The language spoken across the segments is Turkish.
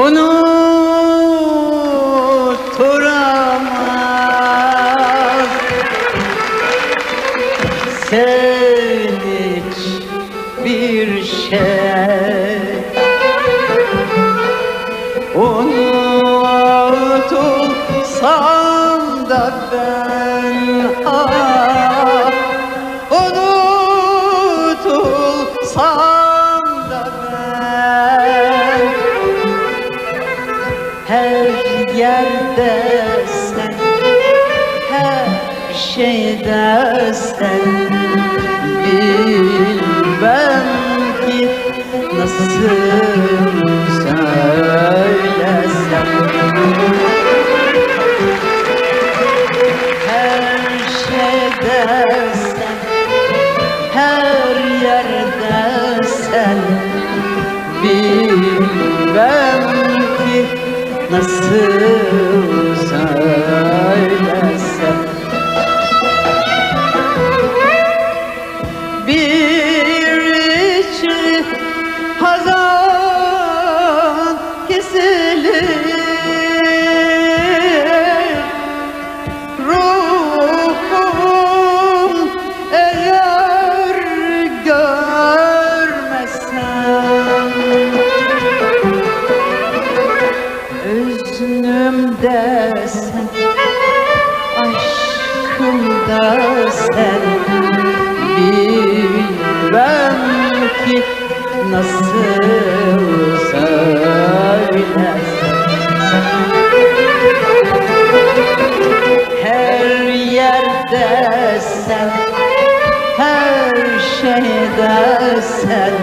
unuturamaz Sen hiç bir şey Unutulsam da ben ah Unutulsam yerde sen Her şeyde sen. Bilmem ki nasıl söylesem. Her şeyde sen Her yerde sen. Bilmem nasıl Sen Aşkımda sen Bilmem ki nasıl söylesem Her yerde sen Her şeyde sen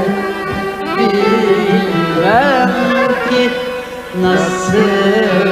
Bilmem ki nasıl